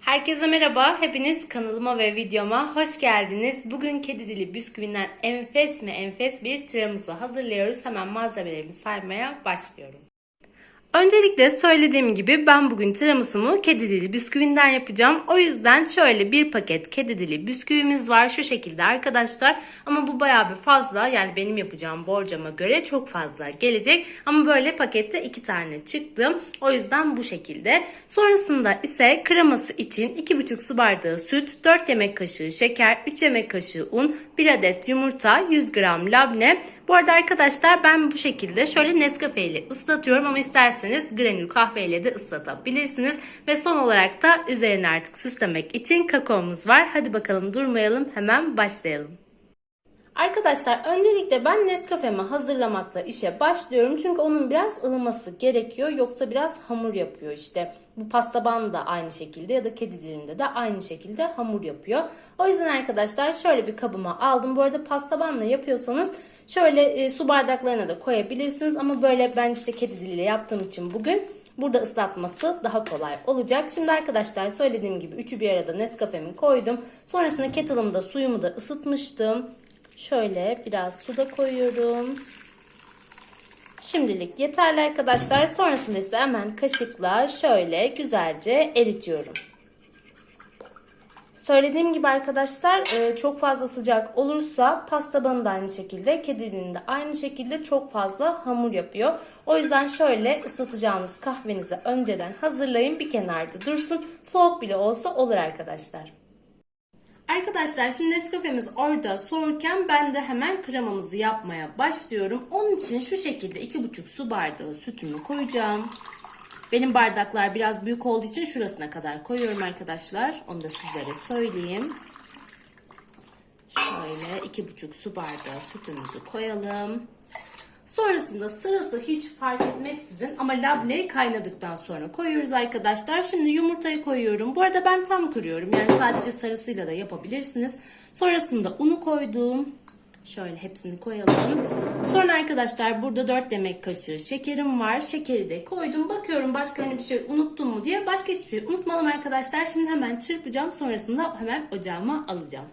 Herkese merhaba. Hepiniz kanalıma ve videoma hoş geldiniz. Bugün kedi dili bisküvinden enfes mi enfes bir tiramisu hazırlıyoruz. Hemen malzemelerimi saymaya başlıyorum. Öncelikle söylediğim gibi ben bugün tiramisumu kedi dili bisküvinden yapacağım. O yüzden şöyle bir paket kedi dili bisküvimiz var. Şu şekilde arkadaşlar. Ama bu bayağı bir fazla. Yani benim yapacağım borcama göre çok fazla gelecek. Ama böyle pakette iki tane çıktı. O yüzden bu şekilde. Sonrasında ise kreması için 2,5 su bardağı süt, 4 yemek kaşığı şeker, 3 yemek kaşığı un, 1 adet yumurta, 100 gram labne. Bu arada arkadaşlar ben bu şekilde şöyle Nescafe ile ıslatıyorum ama isterseniz granül kahve ile de ıslatabilirsiniz. Ve son olarak da üzerine artık süslemek için kakaomuz var. Hadi bakalım durmayalım hemen başlayalım. Arkadaşlar öncelikle ben Nescafe'mi hazırlamakla işe başlıyorum. Çünkü onun biraz ılıması gerekiyor. Yoksa biraz hamur yapıyor işte. Bu pastaban da aynı şekilde ya da kedi dilinde de aynı şekilde hamur yapıyor. O yüzden arkadaşlar şöyle bir kabıma aldım. Bu arada pastabanla yapıyorsanız şöyle e, su bardaklarına da koyabilirsiniz. Ama böyle ben işte kedi diliyle yaptığım için bugün Burada ıslatması daha kolay olacak. Şimdi arkadaşlar söylediğim gibi üçü bir arada Nescafe'mi koydum. Sonrasında kettle'ımda suyumu da ısıtmıştım. Şöyle biraz su da koyuyorum. Şimdilik yeterli arkadaşlar. Sonrasında ise hemen kaşıkla şöyle güzelce eritiyorum. Söylediğim gibi arkadaşlar e, çok fazla sıcak olursa pasta banı da aynı şekilde, kedinin de aynı şekilde çok fazla hamur yapıyor. O yüzden şöyle ıslatacağınız kahvenizi önceden hazırlayın bir kenarda dursun. Soğuk bile olsa olur arkadaşlar. Arkadaşlar şimdi Nescafe'miz orada soğurken ben de hemen kremamızı yapmaya başlıyorum. Onun için şu şekilde 2,5 su bardağı sütümü koyacağım. Benim bardaklar biraz büyük olduğu için şurasına kadar koyuyorum arkadaşlar. Onu da sizlere söyleyeyim. Şöyle 2,5 su bardağı sütümüzü koyalım. Sonrasında sırası hiç fark etmeksizin ama labneyi kaynadıktan sonra koyuyoruz arkadaşlar. Şimdi yumurtayı koyuyorum. Bu arada ben tam kırıyorum. Yani sadece sarısıyla da yapabilirsiniz. Sonrasında unu koydum. Şöyle hepsini koyalım. Sonra arkadaşlar burada 4 yemek kaşığı şekerim var. Şekeri de koydum. Bakıyorum başka hani bir şey unuttum mu diye. Başka hiçbir şey unutmadım arkadaşlar. Şimdi hemen çırpacağım. Sonrasında hemen ocağıma alacağım.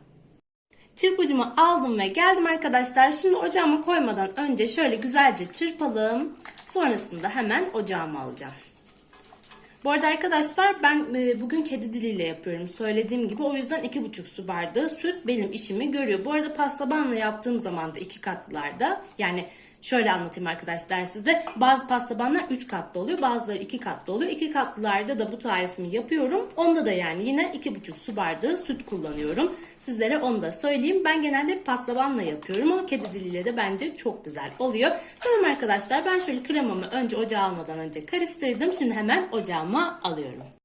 Çırpıcımı aldım ve geldim arkadaşlar. Şimdi ocağıma koymadan önce şöyle güzelce çırpalım. Sonrasında hemen ocağıma alacağım. Bu arada arkadaşlar ben e, bugün kedi diliyle yapıyorum. Söylediğim gibi o yüzden 2,5 su bardağı süt benim işimi görüyor. Bu arada pastabanla yaptığım zaman da iki katlılarda yani Şöyle anlatayım arkadaşlar size. Bazı pastabanlar 3 katlı oluyor. Bazıları 2 katlı oluyor. 2 katlılarda da bu tarifimi yapıyorum. Onda da yani yine 2,5 su bardağı süt kullanıyorum. Sizlere onu da söyleyeyim. Ben genelde pastabanla yapıyorum ama kedi diliyle de bence çok güzel oluyor. Tamam arkadaşlar ben şöyle kremamı önce ocağa almadan önce karıştırdım. Şimdi hemen ocağıma alıyorum.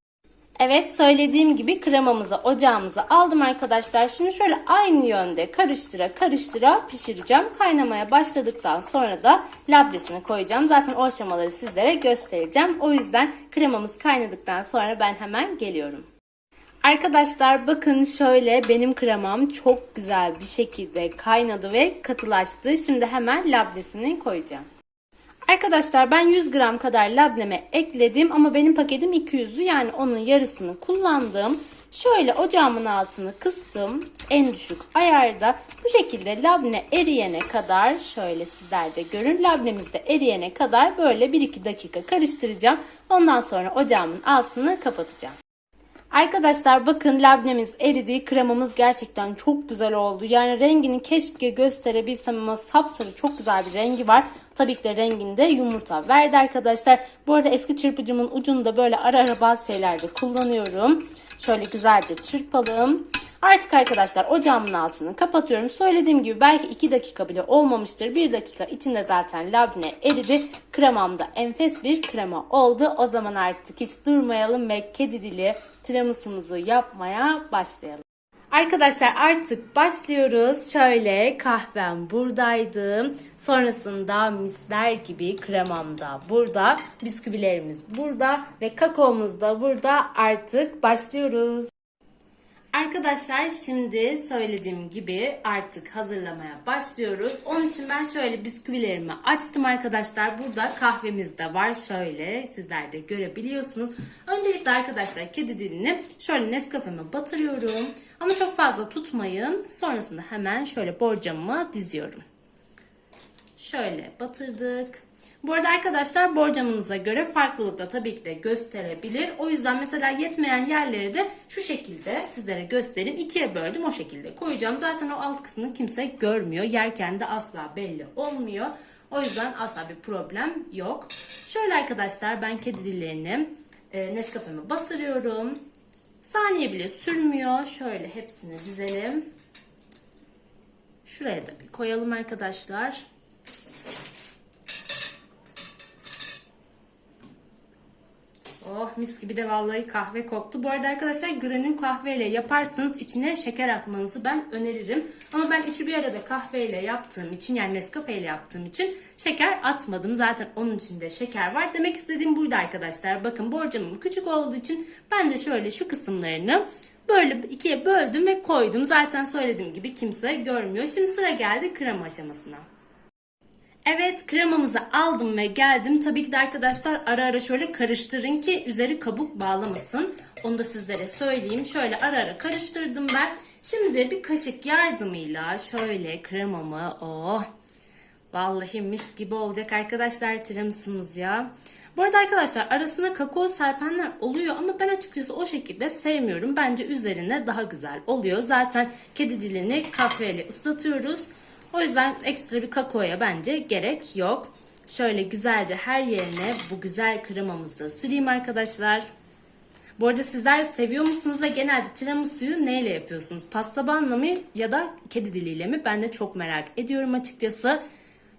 Evet söylediğim gibi kremamızı ocağımıza aldım arkadaşlar. Şimdi şöyle aynı yönde karıştıra karıştıra pişireceğim. Kaynamaya başladıktan sonra da labnesini koyacağım. Zaten o aşamaları sizlere göstereceğim. O yüzden kremamız kaynadıktan sonra ben hemen geliyorum. Arkadaşlar bakın şöyle benim kremam çok güzel bir şekilde kaynadı ve katılaştı. Şimdi hemen labnesini koyacağım. Arkadaşlar ben 100 gram kadar labneme ekledim ama benim paketim 200'lü yani onun yarısını kullandım. Şöyle ocağımın altını kıstım. En düşük ayarda bu şekilde labne eriyene kadar şöyle sizler de görün. Labnemiz de eriyene kadar böyle 1-2 dakika karıştıracağım. Ondan sonra ocağımın altını kapatacağım. Arkadaşlar bakın labnemiz eridi. Kremamız gerçekten çok güzel oldu. Yani rengini keşke gösterebilsem ama sapsarı çok güzel bir rengi var. Tabii ki de renginde yumurta verdi arkadaşlar. Bu arada eski çırpıcımın ucunu da böyle ara ara bazı şeylerde kullanıyorum. Şöyle güzelce çırpalım. Artık arkadaşlar ocağımın altını kapatıyorum. Söylediğim gibi belki 2 dakika bile olmamıştır. 1 dakika içinde zaten labne eridi. Kremam da enfes bir krema oldu. O zaman artık hiç durmayalım ve kedi dili tiramisu'muzu yapmaya başlayalım. Arkadaşlar artık başlıyoruz. Şöyle kahvem buradaydı. Sonrasında misler gibi kremam da burada. Bisküvilerimiz burada ve kakaomuz da burada. Artık başlıyoruz. Arkadaşlar şimdi söylediğim gibi artık hazırlamaya başlıyoruz. Onun için ben şöyle bisküvilerimi açtım arkadaşlar. Burada kahvemiz de var. Şöyle sizler de görebiliyorsunuz. Öncelikle arkadaşlar kedi dilini şöyle Nescafe'me batırıyorum. Ama çok fazla tutmayın. Sonrasında hemen şöyle borcamıma diziyorum. Şöyle batırdık. Bu arada arkadaşlar borcamınıza göre farklılık da tabii ki de gösterebilir. O yüzden mesela yetmeyen yerleri de şu şekilde sizlere göstereyim. İkiye böldüm o şekilde koyacağım. Zaten o alt kısmını kimse görmüyor. Yerken de asla belli olmuyor. O yüzden asla bir problem yok. Şöyle arkadaşlar ben kedi dillerini e, Nescafe'me batırıyorum. Saniye bile sürmüyor. Şöyle hepsini dizelim. Şuraya da bir koyalım arkadaşlar. Oh mis gibi de vallahi kahve koktu. Bu arada arkadaşlar granül kahveyle yaparsanız içine şeker atmanızı ben öneririm. Ama ben üçü bir arada kahveyle yaptığım için yani Nescafe ile yaptığım için şeker atmadım. Zaten onun içinde şeker var. Demek istediğim buydu arkadaşlar. Bakın borcamım küçük olduğu için ben de şöyle şu kısımlarını böyle ikiye böldüm ve koydum. Zaten söylediğim gibi kimse görmüyor. Şimdi sıra geldi krema aşamasına. Evet kremamızı aldım ve geldim. Tabii ki de arkadaşlar ara ara şöyle karıştırın ki üzeri kabuk bağlamasın. Onu da sizlere söyleyeyim. Şöyle ara ara karıştırdım ben. Şimdi bir kaşık yardımıyla şöyle kremamı oh vallahi mis gibi olacak arkadaşlar tiramisu'muz ya. Bu arada arkadaşlar arasına kakao serpenler oluyor ama ben açıkçası o şekilde sevmiyorum. Bence üzerine daha güzel oluyor. Zaten kedi dilini kahveyle ıslatıyoruz. O yüzden ekstra bir kakaoya bence gerek yok. Şöyle güzelce her yerine bu güzel kremamızı da süreyim arkadaşlar. Bu arada sizler seviyor musunuz ve genelde tiramisu'yu neyle yapıyorsunuz? Pasta banla mı ya da kedi diliyle mi? Ben de çok merak ediyorum açıkçası.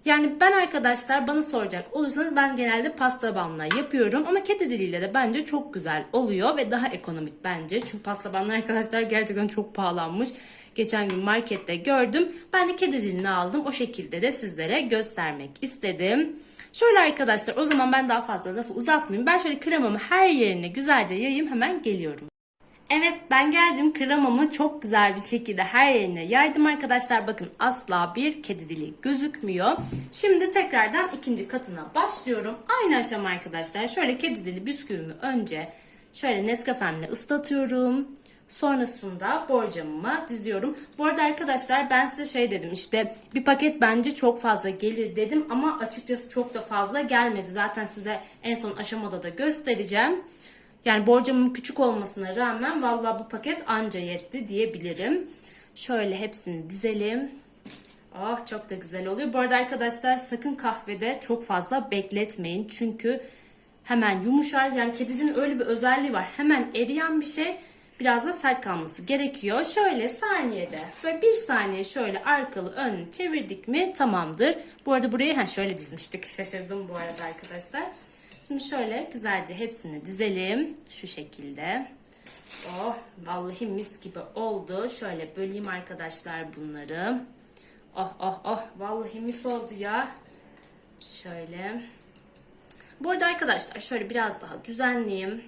Yani ben arkadaşlar bana soracak olursanız ben genelde pasta banla yapıyorum ama kedi diliyle de bence çok güzel oluyor ve daha ekonomik bence. Çünkü pasta banla arkadaşlar gerçekten çok pahalanmış. Geçen gün markette gördüm. Ben de kedi dilini aldım. O şekilde de sizlere göstermek istedim. Şöyle arkadaşlar o zaman ben daha fazla lafı uzatmayayım. Ben şöyle kremamı her yerine güzelce yayayım hemen geliyorum. Evet ben geldim kremamı çok güzel bir şekilde her yerine yaydım arkadaşlar. Bakın asla bir kedi dili gözükmüyor. Şimdi tekrardan ikinci katına başlıyorum. Aynı aşama arkadaşlar. Şöyle kedi dili bisküvimi önce şöyle Nescafe'mle ıslatıyorum. Sonrasında borcamıma diziyorum. Bu arada arkadaşlar ben size şey dedim işte bir paket bence çok fazla gelir dedim ama açıkçası çok da fazla gelmedi. Zaten size en son aşamada da göstereceğim. Yani borcamın küçük olmasına rağmen vallahi bu paket anca yetti diyebilirim. Şöyle hepsini dizelim. Ah çok da güzel oluyor. Bu arada arkadaşlar sakın kahvede çok fazla bekletmeyin. Çünkü hemen yumuşar. Yani kedinin öyle bir özelliği var. Hemen eriyen bir şey biraz da sert kalması gerekiyor. Şöyle saniyede ve bir saniye şöyle arkalı ön çevirdik mi tamamdır. Bu arada burayı ha şöyle dizmiştik. Şaşırdım bu arada arkadaşlar. Şimdi şöyle güzelce hepsini dizelim. Şu şekilde. Oh vallahi mis gibi oldu. Şöyle böleyim arkadaşlar bunları. Oh oh oh vallahi mis oldu ya. Şöyle. Bu arada arkadaşlar şöyle biraz daha düzenleyeyim.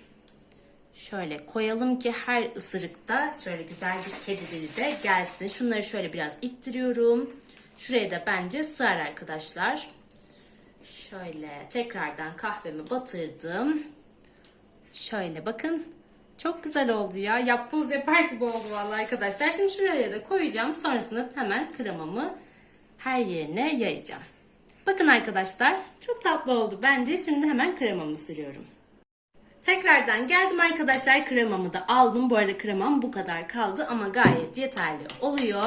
Şöyle koyalım ki her ısırıkta şöyle güzel bir kedi dili de gelsin. Şunları şöyle biraz ittiriyorum. Şuraya da bence sığar arkadaşlar. Şöyle tekrardan kahvemi batırdım. Şöyle bakın. Çok güzel oldu ya. Yapboz yapar gibi oldu vallahi arkadaşlar. Şimdi şuraya da koyacağım. Sonrasında hemen kremamı her yerine yayacağım. Bakın arkadaşlar çok tatlı oldu bence. Şimdi hemen kremamı sürüyorum. Tekrardan geldim arkadaşlar kremamı da aldım. Bu arada kremam bu kadar kaldı ama gayet yeterli oluyor.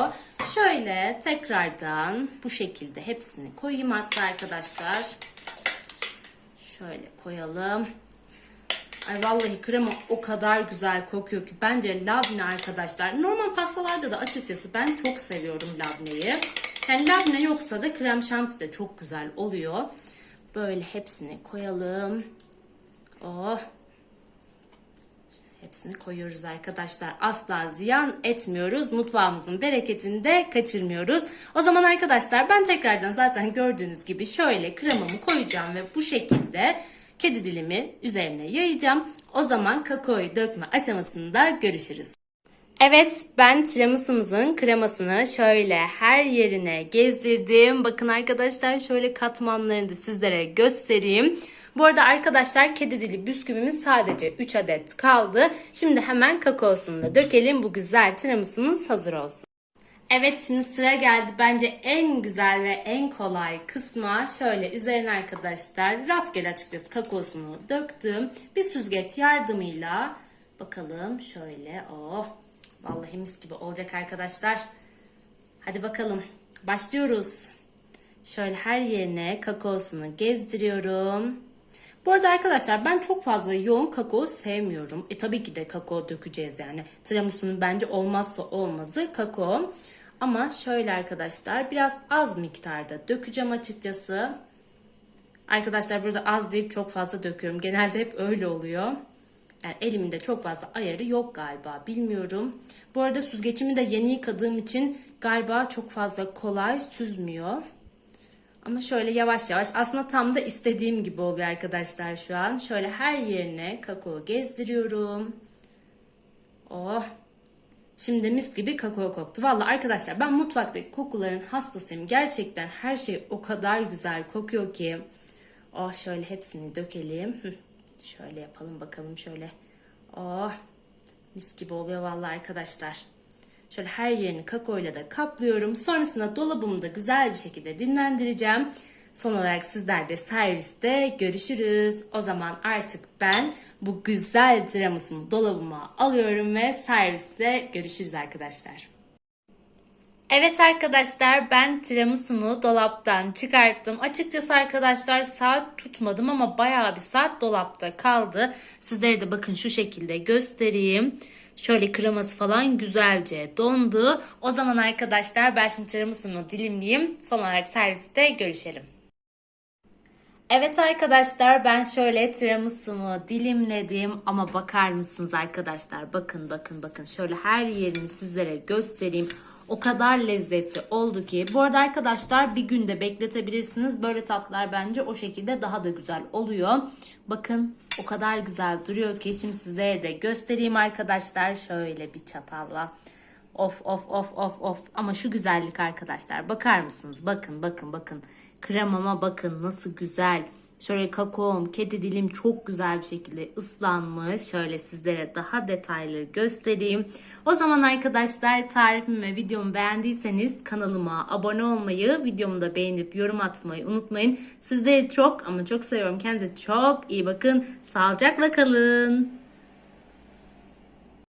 Şöyle tekrardan bu şekilde hepsini koyayım hatta arkadaşlar. Şöyle koyalım. Ay vallahi krema o kadar güzel kokuyor ki bence labne arkadaşlar. Normal pastalarda da açıkçası ben çok seviyorum labneyi. Yani labne yoksa da krem şanti de çok güzel oluyor. Böyle hepsini koyalım. Oh Hepsini koyuyoruz arkadaşlar. Asla ziyan etmiyoruz. Mutfağımızın bereketini de kaçırmıyoruz. O zaman arkadaşlar ben tekrardan zaten gördüğünüz gibi şöyle kremamı koyacağım ve bu şekilde kedi dilimi üzerine yayacağım. O zaman kakaoyu dökme aşamasında görüşürüz. Evet ben tiramisumuzun kremasını şöyle her yerine gezdirdim. Bakın arkadaşlar şöyle katmanlarını da sizlere göstereyim. Bu arada arkadaşlar kedi dili bisküvimiz sadece 3 adet kaldı. Şimdi hemen kakaosunu da dökelim. Bu güzel tiramisumuz hazır olsun. Evet şimdi sıra geldi bence en güzel ve en kolay kısma. Şöyle üzerine arkadaşlar rastgele açıkçası kakaosunu döktüm. Bir süzgeç yardımıyla bakalım şöyle oh vallahi mis gibi olacak arkadaşlar. Hadi bakalım başlıyoruz. Şöyle her yerine kakaosunu gezdiriyorum. Bu arada arkadaşlar ben çok fazla yoğun kakao sevmiyorum. E tabii ki de kakao dökeceğiz yani. Tiramisu'nun bence olmazsa olmazı kakao. Ama şöyle arkadaşlar biraz az miktarda dökeceğim açıkçası. Arkadaşlar burada az deyip çok fazla döküyorum. Genelde hep öyle oluyor. Yani elimin de çok fazla ayarı yok galiba. Bilmiyorum. Bu arada süzgecimi de yeni yıkadığım için galiba çok fazla kolay süzmüyor. Ama şöyle yavaş yavaş aslında tam da istediğim gibi oluyor arkadaşlar şu an. Şöyle her yerine kakao gezdiriyorum. Oh. Şimdi mis gibi kakao koktu. Valla arkadaşlar ben mutfaktaki kokuların hastasıyım. Gerçekten her şey o kadar güzel kokuyor ki. Oh şöyle hepsini dökelim. Şöyle yapalım bakalım şöyle. Oh mis gibi oluyor valla arkadaşlar. Şöyle her yerini kakaoyla da kaplıyorum. Sonrasında dolabımda güzel bir şekilde dinlendireceğim. Son olarak sizler de serviste görüşürüz. O zaman artık ben bu güzel tiramisumu dolabıma alıyorum ve serviste görüşürüz arkadaşlar. Evet arkadaşlar ben tiramisumu dolaptan çıkarttım. Açıkçası arkadaşlar saat tutmadım ama bayağı bir saat dolapta kaldı. Sizlere de bakın şu şekilde göstereyim. Şöyle kreması falan güzelce dondu. O zaman arkadaşlar ben şimdi tiramisumu dilimleyeyim. Son olarak serviste görüşelim. Evet arkadaşlar ben şöyle tiramisumu dilimledim ama bakar mısınız arkadaşlar bakın bakın bakın şöyle her yerini sizlere göstereyim. O kadar lezzetli oldu ki. Bu arada arkadaşlar bir günde bekletebilirsiniz. Böyle tatlar bence o şekilde daha da güzel oluyor. Bakın o kadar güzel duruyor ki şimdi sizlere de göstereyim arkadaşlar. Şöyle bir çatalla. Of of of of of. Ama şu güzellik arkadaşlar. Bakar mısınız? Bakın bakın bakın. Kremama bakın nasıl güzel. Şöyle kakaom, kedi dilim çok güzel bir şekilde ıslanmış. Şöyle sizlere daha detaylı göstereyim. O zaman arkadaşlar tarifimi ve videomu beğendiyseniz kanalıma abone olmayı, videomu da beğenip yorum atmayı unutmayın. Sizleri çok ama çok seviyorum. Kendinize çok iyi bakın. Sağlıcakla kalın.